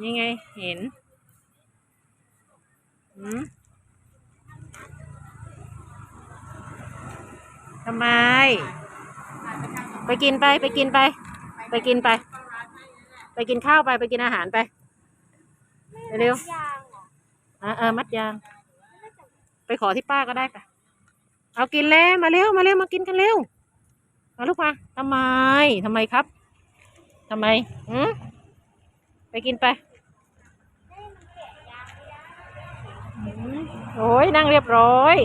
นี่ไง เห็นหืมทำไม ไปกินไปไปกินไป ไปกินไป ไปกินข้าวไปไปกินอาหารไป เร็วยางเหรอๆอ่าเออมัดยาง ไปขอที่ป้าก็ได้ปะเอากินแล้วมาเร็วมาเร็วมากินกันเร็วมาลูกมาทำไมทำไมครับทำไมหืม ไปกินไปโอ้ยนั่งเรียบร้อย